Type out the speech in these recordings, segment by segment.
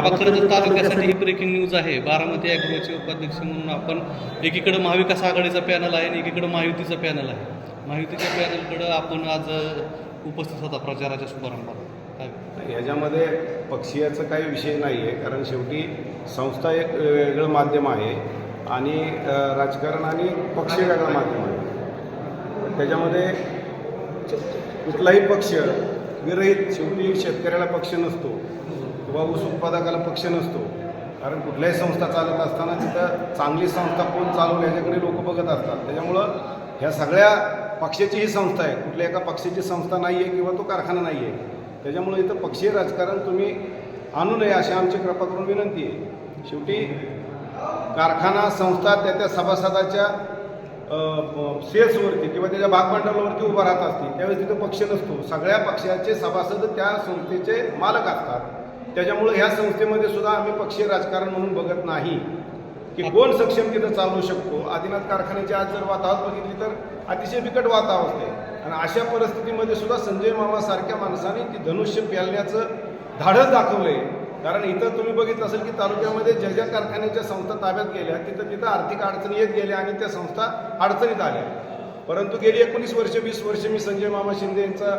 आबा खरं तर तालुक्यासाठी ही breaking news आहे. बारामती ॲग्रोचे उपाध्यक्ष म्हणून आपण एकीकडे महाविकास आघाडीचा पॅनल आहे आणि एकीकडे महायुतीचा पॅनल आहे. महायुतीच्या पॅनलकडं आपण आज उपस्थित होता प्रचाराच्या शुभारंभाला. ह्याच्यामध्ये पक्षीयाचा काही विषय नाही आहे कारण शेवटी संस्था एक वेगळं माध्यम आहे आणि राजकारण आणि पक्ष वेगळं माध्यम आहे. त्याच्यामध्ये कुठलाही पक्ष विरहित शेवटी शेतकऱ्याला पक्ष नसतो. किंवा ऊस उत्पादकाला पक्ष नसतो. कारण कुठल्याही संस्था चालत असताना तिथं चांगली संस्था कोण चालवली याच्याकडे लोक बघत असतात. त्याच्यामुळं ह्या सगळ्या पक्षाची ही संस्था आहे. कुठल्या एका पक्षाची संस्था नाही आहे किंवा तो कारखाना नाही आहे त्याच्यामुळं इथं पक्षीय राजकारण तुम्ही आणू नये अशी आमची कृपा करून विनंती आहे. शेवटी कारखाना संस्था त्या त्या सभासदाच्या सेल्सवरती किंवा त्याच्या भागभांडवलावरती उभा राहत असते त्यावेळेस तिथं पक्ष नसतो. सगळ्या पक्षाचे सभासद त्या संस्थेचे मालक असतात. त्याच्यामुळे ह्या संस्थेमध्ये सुद्धा आम्ही पक्षीय राजकारण म्हणून बघत नाही. की कोण सक्षम तिथं चालू शकतो? आदिनाथ कारखान्याची आज जर वातावरण बघितली तर अतिशय बिकट वातावरण आहे. आणि अशा परिस्थितीमध्ये सुद्धा संजय मामासारख्या माणसाने ती धनुष्य पेलण्याचं धाडस दाखवलंय. कारण इथं तुम्ही बघितलं असेल की तालुक्यामध्ये ज्या ज्या कारखान्याच्या संस्था ताब्यात गेल्या तिथं तिथं आर्थिक अडचणी येत गेल्या आणि त्या संस्था अडचणीत आल्या. परंतु गेली एकोणीस वर्ष वीस वर्ष मी संजय मामा शिंदे यांचा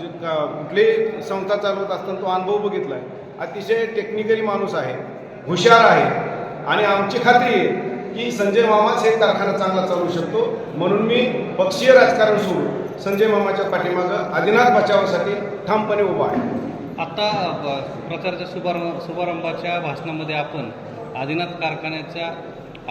जे कुठलीही संस्था चालवत असताना तो अनुभव बघितला आहे. अतिशय टेक्निकली माणूस आहे हुशार आहे. आणि आमची खात्री आहे की संजय मामाच हे कारखाना चांगला चालवू शकतो. म्हणून मी पक्षीय राजकारण सोडून संजय मामाच्या पाठीमागं आदिनाथ बचावासाठी ठामपणे उभा आहे. आता ब- प्रचाराच्या शुभारंभ शुभारंभाच्या भाषणामध्ये आपण आदिनाथ कारखान्याच्या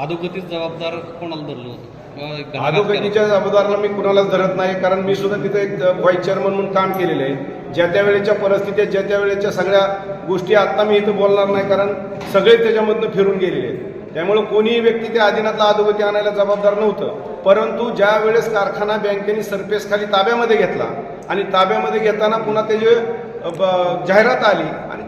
अधोगतीच जबाबदार कोणाला धरलं होतं? अधोगतीच्या जबाबदारला मी कुणालाच धरत नाही कारण मी सुद्धा तिथे एक व्हाईस चेअरमन म्हणून काम केलेलं आहे. ज्या त्या वेळेच्या परिस्थितीत ज्या त्या वेळेच्या सगळ्या गोष्टी आत्ता मी इथं बोलणार नाही कारण सगळे त्याच्यामधनं फिरून गेलेले आहेत. त्यामुळे कोणीही व्यक्ती त्या आदिनाथला अधोगती आणायला जबाबदार नव्हतं. परंतु ज्या वेळेस कारखाना बँकेने सरफेस खाली ताब्यामध्ये घेतला आणि ताब्यामध्ये घेताना पुन्हा त्याचे जाहिरात आली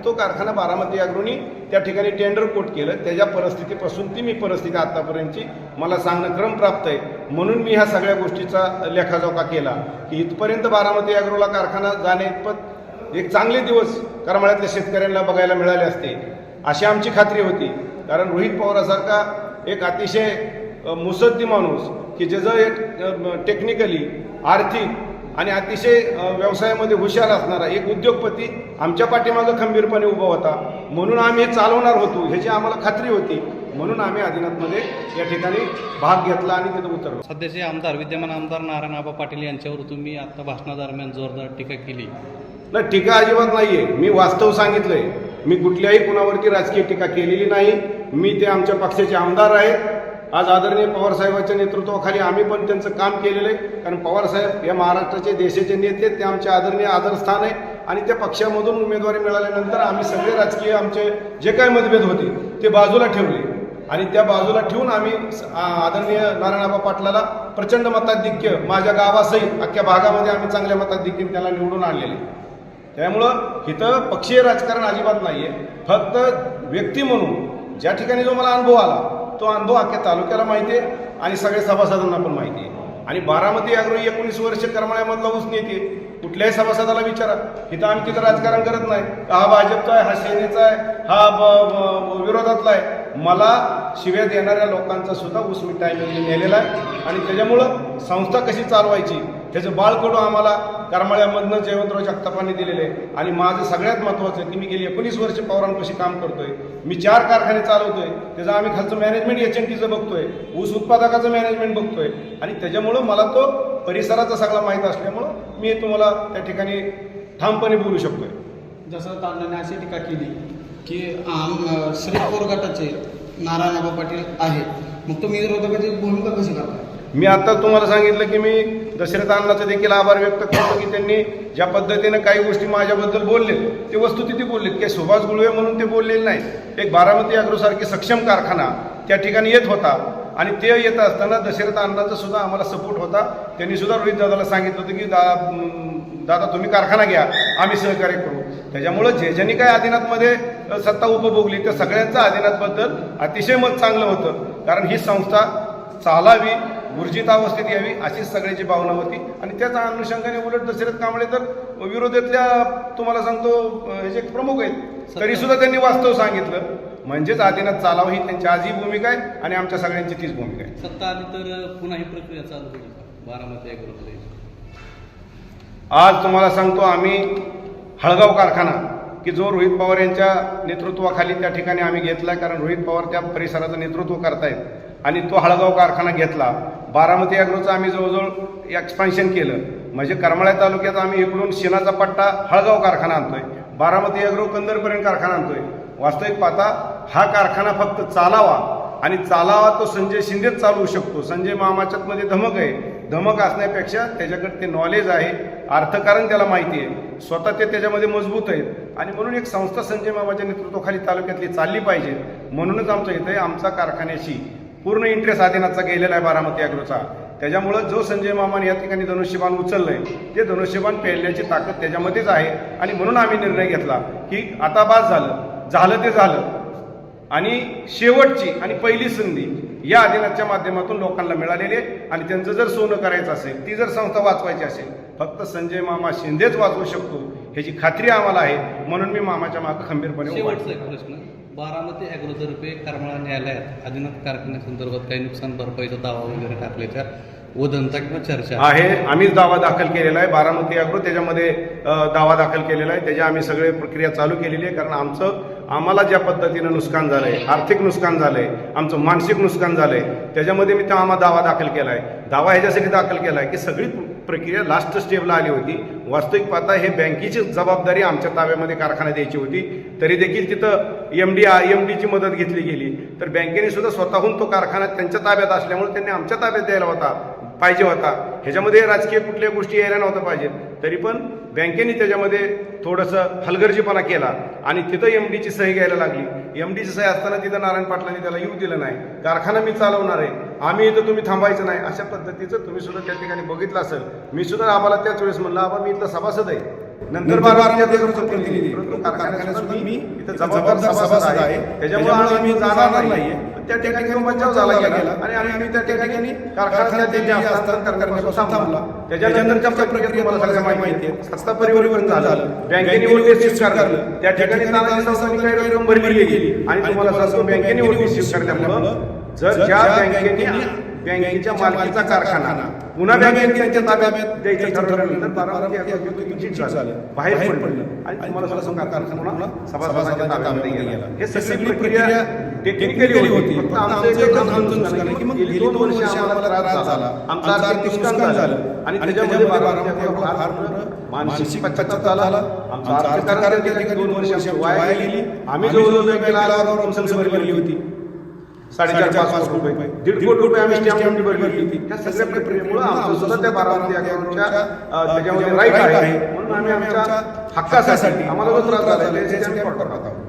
तो कारखाना बारामती अग्रोनी त्या ठिकाणी टेंडर कोट केलं. त्याच्या परिस्थितीपासून ती मी परिस्थिती आत्तापर्यंतची मला सांगणं क्रम प्राप्त आहे. म्हणून मी ह्या सगळ्या गोष्टीचा लेखाजोखा केला की इथपर्यंत बारामती अग्रोला कारखाना जाणे इतपत एक चांगले दिवस करमाळ्यातल्या शेतकऱ्यांना बघायला मिळाले असते. अशी आमची खात्री होती. कारण रोहित पवारासारखा एक अतिशय मुसद्दी माणूस की ज्याचं एक टेक्निकली आर्थिक आणि अतिशय व्यवसायामध्ये हुशार असणारा एक उद्योगपती आमच्या पाठीमागं खंबीरपणे उभा होता. म्हणून आम्ही हे चालवणार होतो ह्याची आम्हाला खात्री होती. म्हणून आम्ही आदिनाथमध्ये या ठिकाणी भाग घेतला आणि तिथं उतरलो. सध्याचे आमदार विद्यमान आमदार नारायण आबा पाटील यांच्यावर तुम्ही आता भाषणादरम्यान जोरदार टीका केली. नाही टीका अजिबात नाहीये. मी वास्तव सांगितलंय. मी कुठल्याही कुणावरती राजकीय टीका केलेली नाही. मी ते आमच्या पक्षाचे आमदार आहेत. आज आदरणीय पवारसाहेबांच्या नेतृत्वाखाली आम्ही पण त्यांचं काम केलेलं आहे. कारण पवारसाहेब हे महाराष्ट्राचे देशाचे नेते ते आमचे आदरणीय आदरस्थान आहे. आणि त्या पक्षामधून उमेदवारी मिळाल्यानंतर आम्ही सगळे राजकीय आमचे जे काय मतभेद होते ते बाजूला ठेवले. आणि त्या बाजूला ठेवून आम्ही आदरणीय नारायणआबा पाटलाला प्रचंड मताधिक्य माझ्या गावासहित अख्ख्या भागामध्ये आम्ही चांगल्या मताधिक्य त्याला निवडून आणलेले. त्यामुळं इथं पक्षीय राजकारण अजिबात नाही आहे फक्त व्यक्ती म्हणून ज्या ठिकाणी जो मला अनुभव आला तो अंधो अख्ख्या तालुक्याला माहिती आहे आणि सगळ्या सभासदांना पण माहिती आहे. आणि बारामती अग्रो एकोणीस वर्ष करमाळ्यामधला ऊस नेते कुठल्याही सभासदाला विचारा. इथं आम्ही तिथं राजकारण करत नाही. का हा भाजपचा आहे हा सेनेचा आहे हा ब- विरोधातला आहे. मला शिव्या देणाऱ्या लोकांचा सुद्धा ऊस मी टायमिंग नेलेला आहे. आणि त्याच्यामुळं संस्था कशी चालवायची त्याचं बाळकडू आम्हाला करमाळ्यामधनं जयवंतराव जगतापाने दिलेलं आहे. आणि माझं सगळ्यात महत्त्वाचं आहे की मी गेली एकोणीस वर्ष पवारांपाशी काम करतोय. मी चार कारखाने चालवतोय त्याचं आम्ही खालचं मॅनेजमेंट एच एन टीचं बघतोय ऊस उत्पादकाचं मॅनेजमेंट बघतोय. आणि त्याच्यामुळं मला तो परिसराचा सगळा माहीत असल्यामुळं मी तुम्हाला त्या ठिकाणी ठामपणे बोलू शकतोय. जसं तांदळाने अशी टीका केली की आम श्री पवार गटाचे पाटील आहेत. मग तुम्ही विरोधकाची भूमिका कशी करता? मी आता तुम्हाला सांगितलं की मी दशरथ अण्णाचे देखील आभार व्यक्त करतो की त्यांनी ज्या पद्धतीने काही गोष्टी माझ्याबद्दल बोलले ते वस्तुस्थिती बोललेत की सुभाष गुळवे म्हणून ते बोललेले नाही एक बारामती अग्रोसारखी सक्षम कारखाना त्या ठिकाणी येत होता आणि ते येत असताना दशरथ अण्णाचा सुद्धा आम्हाला सपोर्ट होता. त्यांनी सुद्धा रोहित दादाला सांगितलं होतं की दा दादा तुम्ही कारखाना घ्या आम्ही सहकार्य करू. त्याच्यामुळं जे ज्यांनी काय आदिनाथमध्ये सत्ता उपभोगली त्या सगळ्यांचं आदिनाथबद्दल अतिशय मत चांगलं होतं. कारण ही संस्था चालावी ऊर्जित अवस्थेत यावी अशीच सगळ्याची भावना होती. आणि त्याच अनुषंगाने उलट दशरथ कांबळे तर विरोधातल्या तुम्हाला सांगतो अ, ह्याचे प्रमुख आहेत तरी सुद्धा त्यांनी वास्तव सांगितलं. म्हणजेच आदिनाथ चालावं ही त्यांची आजही भूमिका आहे आणि आमच्या सगळ्यांची तीच भूमिका आहे. सत्ता आली तर पुन्हा ही प्रक्रिया चालू होईल. बारामती आज तुम्हाला सांगतो आम्ही हळगाव कारखाना की जो रोहित पवार यांच्या नेतृत्वाखाली त्या ठिकाणी आम्ही घेतला कारण रोहित पवार त्या परिसराचं नेतृत्व करतायत. आणि तो हळगाव कारखाना घेतला. बारामती अॅग्रोचं आम्ही जवळजवळ एक्सपान्शन केलं. म्हणजे करमाळ्या तालुक्यात आम्ही इकडून शेणाचा पट्टा हळगाव कारखाना आणतोय. बारामती अग्रो कंदरपर्यंत कारखाना आणतोय. वास्तविक पाहता हा कारखाना फक्त चालावा आणि चालावा तो संजय शिंदेच चालवू शकतो. संजय मामाच्यातमध्ये धमक आहे. धमक असण्यापेक्षा त्याच्याकडे ते नॉलेज आहे. अर्थकारण त्याला माहिती आहे. स्वतः ते त्याच्यामध्ये मजबूत आहेत. आणि म्हणून एक संस्था संजय मामाच्या नेतृत्वाखाली तालुक्यातली चालली पाहिजे. म्हणूनच आमचं इथे आमचा कारखान्याशी पूर्ण इंटरेस्ट आदिनाथचा गेलेला आहे बारामती अॅग्रोचा. त्याच्यामुळं जो संजय मामान या ठिकाणी धनुष्यबाण उचललंय ते धनुष्यबाण पेरण्याची ताकद त्याच्यामध्येच आहे. आणि म्हणून आम्ही निर्णय घेतला की आता बाद झालं. झालं ते झालं. आणि शेवटची आणि पहिली संधी या आदिनाथच्या माध्यमातून लोकांना मिळालेली आहे. आणि त्यांचं जर सोनं करायचं असेल ती जर संस्था वाचवायची असेल फक्त संजय मामा शिंदेच वाचवू शकतो ह्याची खात्री आम्हाला आहे. म्हणून मी मामाच्या मागं खंबीरपणे प्रश्न. बारामती ॲग्रोतर्फे करमाळा न्यायालयात आदिनाथ कारखान्यासंदर्भात काही नुकसान भरपाईचा दावा वगैरे टाकल्याच्या वदंता किंवा चर्चा. आहे. आम्हीच दावा दाखल केलेला आहे. बारामती ॲग्रो त्याच्यामध्ये दावा दाखल केलेला आहे. त्याच्या आम्ही सगळे प्रक्रिया चालू केलेली आहे. कारण आमचं आम्हाला ज्या पद्धतीनं नुकसान झालं आहे आर्थिक नुकसान झालं आहे आमचं मानसिक नुकसान झालं आहे त्याच्यामध्ये मी आम्हा दावा दाखल केला आहे दावा ह्याच्यासाठी दाखल केला आहे की सगळी प्रक्रिया लास्ट स्टेपला आली होती. वास्तविक पाहता हे बँकेची जबाबदारी आमच्या ताब्यामध्ये कारखाना द्यायची होती. तरी देखील तिथं एम डी एम डीची मदत घेतली गेली. तर बँकेने सुद्धा स्वतःहून तो कारखाना त्यांच्या ताब्यात असल्यामुळे त्यांनी आमच्या ताब्यात द्यायला होता. पाहिजे होता. ह्याच्यामध्ये राजकीय कुठल्या गोष्टी यायला नव्हत्या पाहिजे. तरी पण बँकेने त्याच्यामध्ये थोडंसं हलगर्जीपणा केला आणि तिथं एम डीची सही घ्यायला लागली. एम डीची सही असताना तिथं नारायण पाटलांनी त्याला येऊ दिलं नाही. कारखाना मी चालवणार आहे. आम्ही इथं तुम्ही थांबायचं नाही. अशा पद्धतीचं तुम्ही सुद्धा त्या ठिकाणी बघितलं असेल. मी सुद्धा आम्हाला त्याच वेळेस म्हणलं आबा मी इथं सभासद आहे. नंतर प्रतिनिधी. मी इथं जबाबदार सभासद आहे. त्याच्यामुळे आम्ही जाणार नाहीये. त्या ठिकाणी बचाव झाला गेला. आणि आम्ही त्या ठिकाणी कारखान्यात त्यांचे हस्तांतर करण्यापासून थांबला त्याच्यानंतरच्या प्रक्रियेत तुम्हाला सगळ्या माहिती आहे. सत्ता परिवर्तन झालं. बँकेने ओळखी स्वीकारलं. त्या ठिकाणी भरली गेली. आणि तुम्हाला बँकेने ओळखी स्वीकारल्यामुळं जर ज्या बँकेने बँकेच्या मालकीचा कारखाना. पुन्हा बँकेने त्यांच्या ताब्यात द्यायचं ठरवलं. तर बारामती अग्रवाल चिट झालं बाहेर पडलं. आणि तुम्हाला सांगतो कारखाना सभासदांच्या ताब्यामध्ये गेला हे सगळी प्रक्रिया टेक्निकली होती. फक्त आमचं की मग दोन वर्ष आम्हाला त्रास झाला. आमचं आर्थिक नुकसान झालं. आणि त्याच्यामध्ये बारामती अग्रवाल फार मोठं मानसिक पश्चाताप झाला. आमचं दोन वर्ष आमची वाया गेली. आम्ही जवळजवळ होती. साडेचार पाच पाच रुपये. दीड कोटी रुपये आम्ही स्टॅम्प ड्युटी भरली होती. त्या सगळ्या प्रक्रियेमुळे आमचं सुद्धा त्या बारामती अकाउंटच्या त्याच्यामध्ये राईट आहे. म्हणून आम्ही आमच्या हक्कासाठी आम्हाला जो त्रास झाला त्याचे आम्ही पाठवत आहोत.